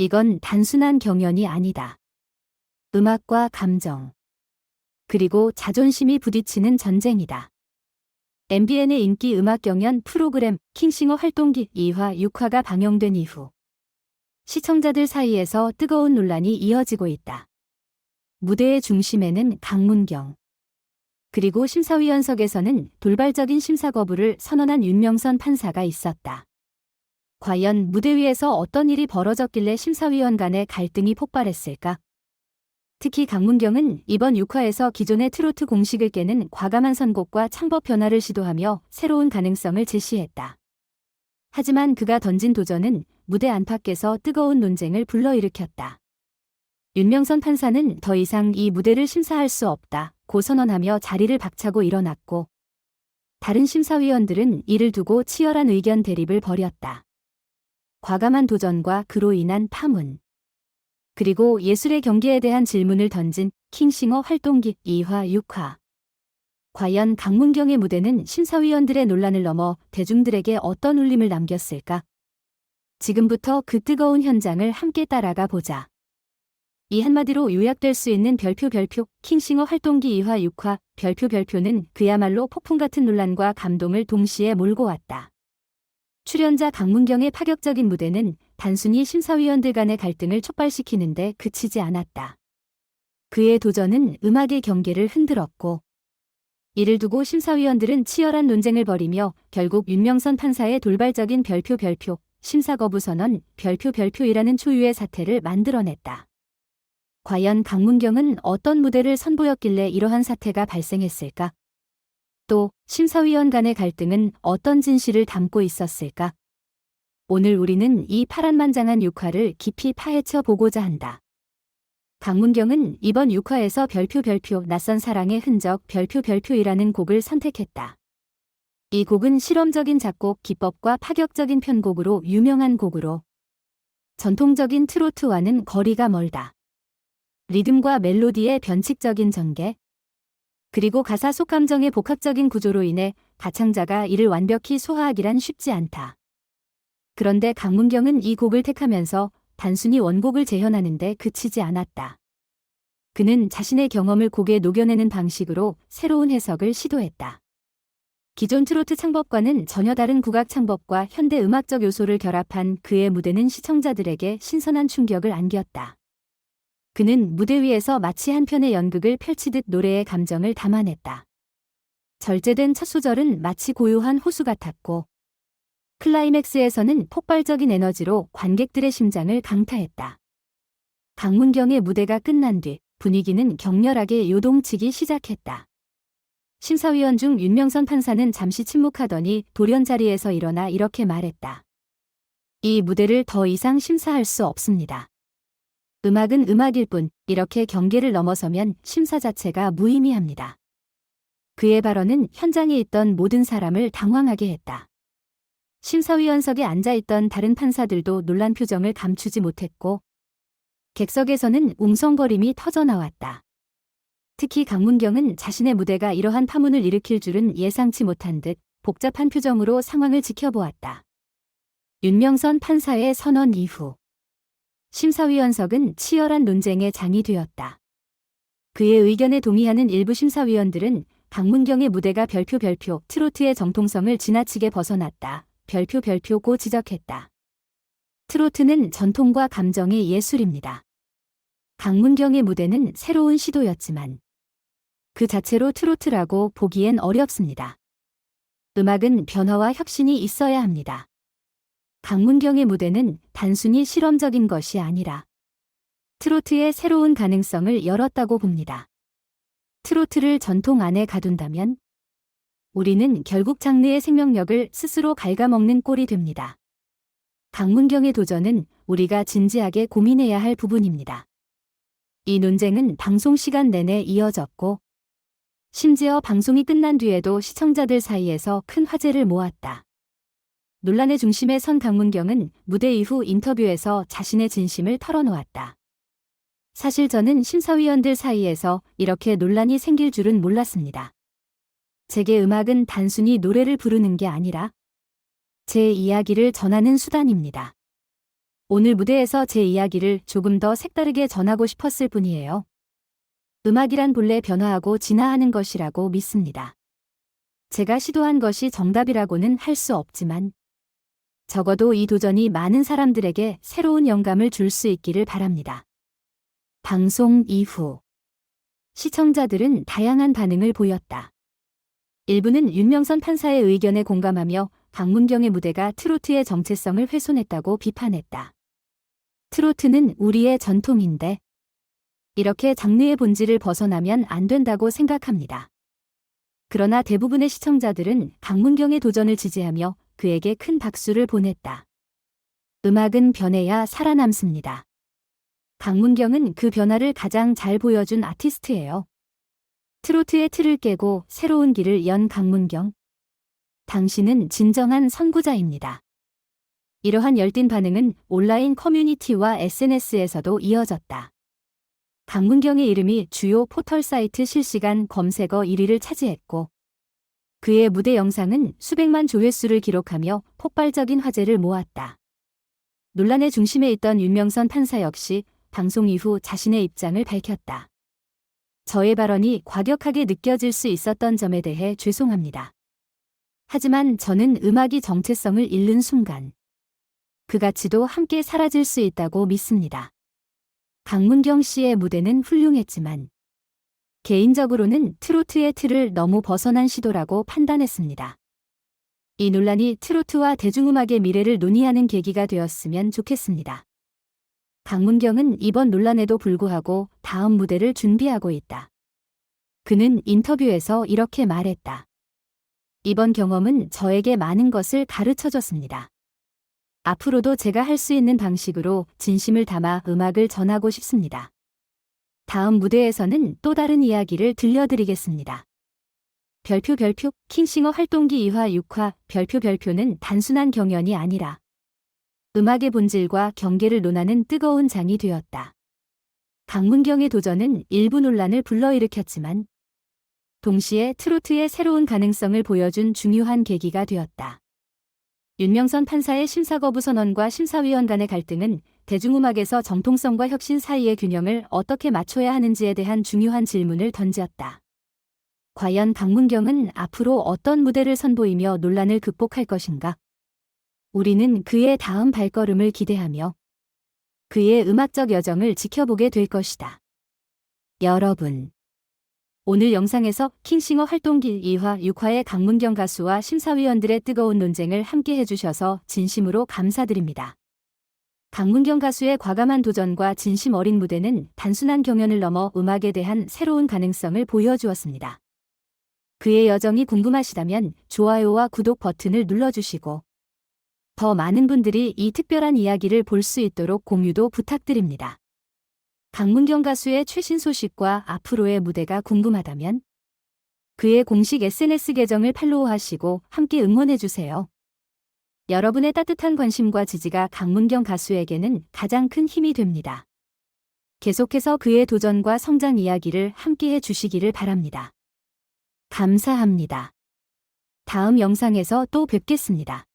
이건 단순한 경연이 아니다. 음악과 감정. 그리고 자존심이 부딪히는 전쟁이다. MBN의 인기 음악 경연 프로그램 킹싱어 활동기 2화 6화가 방영된 이후 시청자들 사이에서 뜨거운 논란이 이어지고 있다. 무대의 중심에는 강문경. 그리고 심사위원석에서는 돌발적인 심사 거부를 선언한 윤명선 판사가 있었다. 과연 무대 위에서 어떤 일이 벌어졌길래 심사위원 간의 갈등이 폭발했을까? 특히 강문경은 이번 6화에서 기존의 트로트 공식을 깨는 과감한 선곡과 창법 변화를 시도하며 새로운 가능성을 제시했다. 하지만 그가 던진 도전은 무대 안팎에서 뜨거운 논쟁을 불러일으켰다. 윤명선 판사는 더 이상 이 무대를 심사할 수 없다 고 선언하며 자리를 박차고 일어났고 다른 심사위원들은 이를 두고 치열한 의견 대립을 벌였다. 과감한 도전과 그로 인한 파문 그리고 예술의 경계에 대한 질문을 던진 킹싱어 활동기 2화 6화 과연 강문경의 무대는 심사위원들의 논란을 넘어 대중들에게 어떤 울림을 남겼을까? 지금부터 그 뜨거운 현장을 함께 따라가 보자. 이 한마디로 요약될 수 있는 별표 별표 킹싱어 활동기 2화 6화 별표 별표는 그야말로 폭풍 같은 논란과 감동을 동시에 몰고 왔다. 출연자 강문경의 파격적인 무대는 단순히 심사위원들 간의 갈등을 촉발시키는데 그치지 않았다. 그의 도전은 음악의 경계를 흔들었고 이를 두고 심사위원들은 치열한 논쟁을 벌이며 결국 윤명선 판사의 돌발적인 별표 별표 심사 거부 선언 별표 별표이라는 초유의 사태를 만들어냈다. 과연 강문경은 어떤 무대를 선보였길래 이러한 사태가 발생했을까? 또 심사위원 간의 갈등은 어떤 진실을 담고 있었을까? 오늘 우리는 이 파란만장한 6화를 깊이 파헤쳐 보고자 한다. 강문경은 이번 6화에서 별표 별표 낯선 사랑의 흔적 별표 별표이라는 곡을 선택했다. 이 곡은 실험적인 작곡 기법과 파격적인 편곡으로 유명한 곡으로 전통적인 트로트와는 거리가 멀다. 리듬과 멜로디의 변칙적인 전개, 그리고 가사 속 감정의 복합적인 구조로 인해 가창자가 이를 완벽히 소화하기란 쉽지 않다. 그런데 강문경은 이 곡을 택하면서 단순히 원곡을 재현하는데 그치지 않았다. 그는 자신의 경험을 곡에 녹여내는 방식으로 새로운 해석을 시도했다. 기존 트로트 창법과는 전혀 다른 국악 창법과 현대 음악적 요소를 결합한 그의 무대는 시청자들에게 신선한 충격을 안겼다. 그는 무대 위에서 마치 한 편의 연극을 펼치듯 노래의 감정을 담아냈다. 절제된 첫 소절은 마치 고요한 호수 같았고 클라이맥스에서는 폭발적인 에너지로 관객들의 심장을 강타했다. 강문경의 무대가 끝난 뒤 분위기는 격렬하게 요동치기 시작했다. 심사위원 중 윤명선 판사는 잠시 침묵하더니 돌연 자리에서 일어나 이렇게 말했다. 이 무대를 더 이상 심사할 수 없습니다. 음악은 음악일 뿐 이렇게 경계를 넘어서면 심사 자체가 무의미합니다. 그의 발언은 현장에 있던 모든 사람을 당황하게 했다. 심사위원석에 앉아있던 다른 판사들도 놀란 표정을 감추지 못했고 객석에서는 웅성거림이 터져나왔다. 특히 강문경은 자신의 무대가 이러한 파문을 일으킬 줄은 예상치 못한 듯 복잡한 표정으로 상황을 지켜보았다. 윤명선 판사의 선언 이후 심사위원석은 치열한 논쟁의 장이 되었다. 그의 의견에 동의하는 일부 심사위원들은 강문경의 무대가 별표 별표 트로트의 정통성을 지나치게 벗어났다. 별표 별표고 지적했다. 트로트는 전통과 감정의 예술입니다. 강문경의 무대는 새로운 시도였지만 그 자체로 트로트라고 보기엔 어렵습니다. 음악은 변화와 혁신이 있어야 합니다. 강문경의 무대는 단순히 실험적인 것이 아니라 트로트의 새로운 가능성을 열었다고 봅니다. 트로트를 전통 안에 가둔다면 우리는 결국 장르의 생명력을 스스로 갉아먹는 꼴이 됩니다. 강문경의 도전은 우리가 진지하게 고민해야 할 부분입니다. 이 논쟁은 방송 시간 내내 이어졌고, 심지어 방송이 끝난 뒤에도 시청자들 사이에서 큰 화제를 모았다. 논란의 중심에 선 강문경은 무대 이후 인터뷰에서 자신의 진심을 털어놓았다. 사실 저는 심사위원들 사이에서 이렇게 논란이 생길 줄은 몰랐습니다. 제게 음악은 단순히 노래를 부르는 게 아니라 제 이야기를 전하는 수단입니다. 오늘 무대에서 제 이야기를 조금 더 색다르게 전하고 싶었을 뿐이에요. 음악이란 본래 변화하고 진화하는 것이라고 믿습니다. 제가 시도한 것이 정답이라고는 할 수 없지만 적어도 이 도전이 많은 사람들에게 새로운 영감을 줄 수 있기를 바랍니다. 방송 이후 시청자들은 다양한 반응을 보였다. 일부는 윤명선 판사의 의견에 공감하며 박문경의 무대가 트로트의 정체성을 훼손했다고 비판했다. 트로트는 우리의 전통인데 이렇게 장르의 본질을 벗어나면 안 된다고 생각합니다. 그러나 대부분의 시청자들은 강문경의 도전을 지지하며 그에게 큰 박수를 보냈다. 음악은 변해야 살아남습니다. 강문경은 그 변화를 가장 잘 보여준 아티스트예요. 트로트의 틀을 깨고 새로운 길을 연 강문경. 당신은 진정한 선구자입니다. 이러한 열띤 반응은 온라인 커뮤니티와 SNS에서도 이어졌다. 강문경의 이름이 주요 포털 사이트 실시간 검색어 1위를 차지했고, 그의 무대 영상은 수백만 조회수를 기록하며 폭발적인 화제를 모았다. 논란의 중심에 있던 윤명선 판사 역시 방송 이후 자신의 입장을 밝혔다. 저의 발언이 과격하게 느껴질 수 있었던 점에 대해 죄송합니다. 하지만 저는 음악이 정체성을 잃는 순간 그 가치도 함께 사라질 수 있다고 믿습니다. 강문경 씨의 무대는 훌륭했지만 개인적으로는 트로트의 틀을 너무 벗어난 시도라고 판단했습니다. 이 논란이 트로트와 대중음악의 미래를 논의하는 계기가 되었으면 좋겠습니다. 강문경은 이번 논란에도 불구하고 다음 무대를 준비하고 있다. 그는 인터뷰에서 이렇게 말했다. 이번 경험은 저에게 많은 것을 가르쳐 줬습니다. 앞으로도 제가 할 수 있는 방식으로 진심을 담아 음악을 전하고 싶습니다. 다음 무대에서는 또 다른 이야기를 들려드리겠습니다. 별표 별표 킹싱어 활동기 2화 6화 별표 별표는 단순한 경연이 아니라 음악의 본질과 경계를 논하는 뜨거운 장이 되었다. 강문경의 도전은 일부 논란을 불러일으켰지만 동시에 트로트의 새로운 가능성을 보여준 중요한 계기가 되었다. 윤명선 판사의 심사 거부 선언과 심사위원 간의 갈등은 대중음악에서 정통성과 혁신 사이의 균형을 어떻게 맞춰야 하는지에 대한 중요한 질문을 던졌다. 과연 강문경은 앞으로 어떤 무대를 선보이며 논란을 극복할 것인가? 우리는 그의 다음 발걸음을 기대하며 그의 음악적 여정을 지켜보게 될 것이다. 여러분. 오늘 영상에서 킹싱어 활동기 2화 6화의 강문경 가수와 심사위원들의 뜨거운 논쟁을 함께 해주셔서 진심으로 감사드립니다. 강문경 가수의 과감한 도전과 진심 어린 무대는 단순한 경연을 넘어 음악에 대한 새로운 가능성을 보여주었습니다. 그의 여정이 궁금하시다면 좋아요와 구독 버튼을 눌러주시고 더 많은 분들이 이 특별한 이야기를 볼 수 있도록 공유도 부탁드립니다. 강문경 가수의 최신 소식과 앞으로의 무대가 궁금하다면 그의 공식 SNS 계정을 팔로우하시고 함께 응원해주세요. 여러분의 따뜻한 관심과 지지가 강문경 가수에게는 가장 큰 힘이 됩니다. 계속해서 그의 도전과 성장 이야기를 함께 해주시기를 바랍니다. 감사합니다. 다음 영상에서 또 뵙겠습니다.